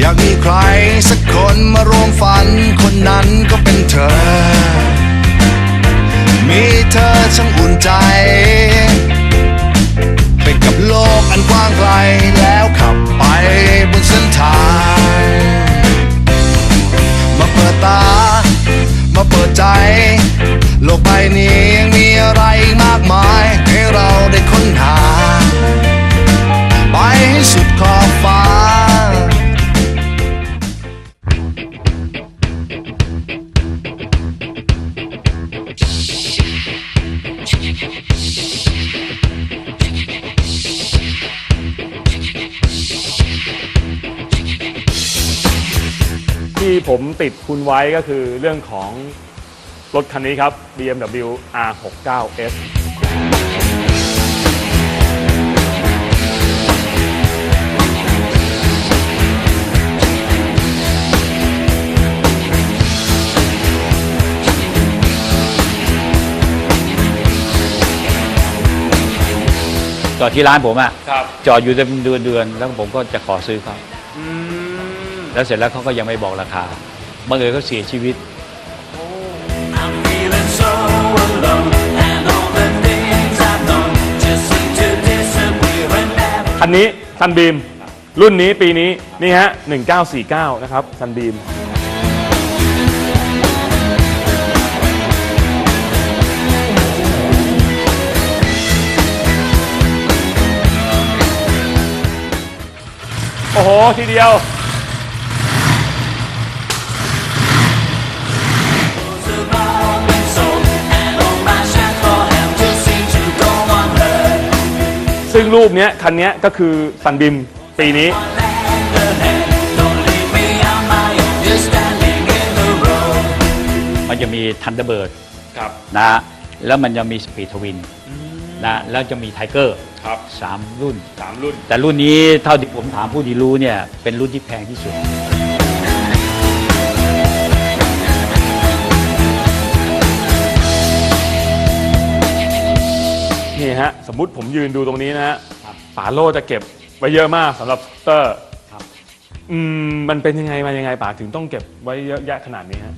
อยากมีใครสักคนมาร่วมฝันคนนั้นก็เป็นเธอ มีเธอช่างอุ่นใจ ไปกับโลกอันกว้างไกลแล้วขับไปบนเส้นทาง มาเปิดตา มาเปิดใจ โลกใบนี้ยังมีอะไรอีกมากมาย ให้เราได้ค้ ที่ผมติดคุณไว้ก็คือเรื่องของรถคันนี้ครับ BMW R69S จอดที่ร้านผมอะครับ จอดอยู่เป็นเดือนเดือนๆแล้วผมก็จะขอซื้อเขา อืม แล้วเสร็จแล้วเขาก็ยังไม่บอกราคาบังเอิญเขาเสียชีวิต I'm feeling so alone, and all the things I've known just seem to disappear and never. คันนี้ซันบีมรุ่นนี้ปีนี้นี่ฮะ 1949 นะครับซันบีมโอ้โห ทีเดียว ซึ่งรูปเนี้ยคันเนี้ยก็คือซันบีมปีนี้ Land ahead, don't leave me on my own, just standing in the road. มันจะมีทันเดอร์เบิร์ดครับ นะฮะแล้วมันจะมีสปีดทวินนะแล้วจะมีไทเกอร์ครับ สามรุ่น สามรุ่น แต่รุ่นนี้เท่าที่ผมถามผู้ที่รู้เนี่ย เป็นรุ่นที่แพงที่สุด ฮะ สมมุติผมยืนดูตรงนี้นะฮะป๋าโลจะเก็บไว้เยอะมากสำหรับสกูตเตอร์ครับอืมมันเป็นยังไงมายังไงป๋าถึงต้องเก็บไว้เยอะแยะขนาดนี้ฮะ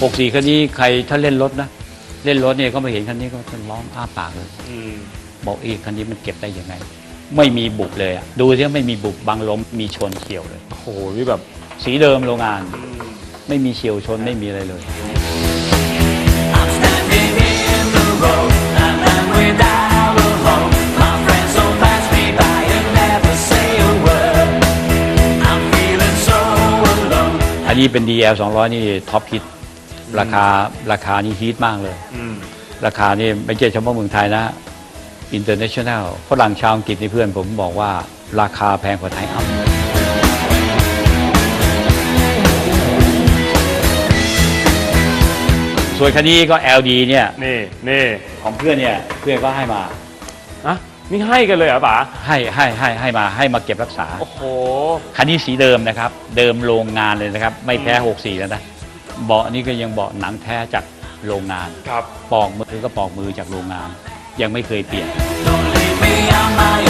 64คันนี้ใครถ้าเล่นรถนะ เล่นรถเนี่ยก็มาเห็นคันนี้ก็จะร้องอ้าปากเลย อืมบอกอีกคันนี้มันเก็บได้ยังไง ไม่มีบุบเลยอะดูสิไม่มีบุบบังล้มมีชนเฉียวเลย โอ้โหนี่แบบสีเดิมโรงงาน ไม่มีเฉียวชนไม่มีอะไรเลย I'm standing in the road, and I'm without a home. My friends all pass me by and never say a word. I'm feeling so alone. อันนี้เป็น DL 200 นี่ท็อปฮิต ราคาราคานี่ฮิตมากเลย อืม ราคานี่ไม่ใช่เฉพาะเมืองไทยนะอินเตอร์เนชั่นแนลฝรั่งชาวอังกฤษนี่เพื่อนผมบอกว่าราคาแพงกว่าไทยอัพส่วนคันนี้ก็ LD เนี่ย นี่นี่ของเพื่อนเนี่ย เพื่อนก็ให้มาอะนี่ให้กันเลยเหรอป๋าให้ให้ให้ให้มาให้มาเก็บรักษา โอ้โห คันนี้สีเดิมนะครับ เดิมโรงงานเลยนะครับ ไม่แพ้ 64 แล้วนะ เบาะนี่ก็ยังเบาะหนังแท้จากโรงงาน ครับ ปอกมือก็ปอกมือจากโรงงาน ยังไม่เคยเปลี่ยน Don't leave me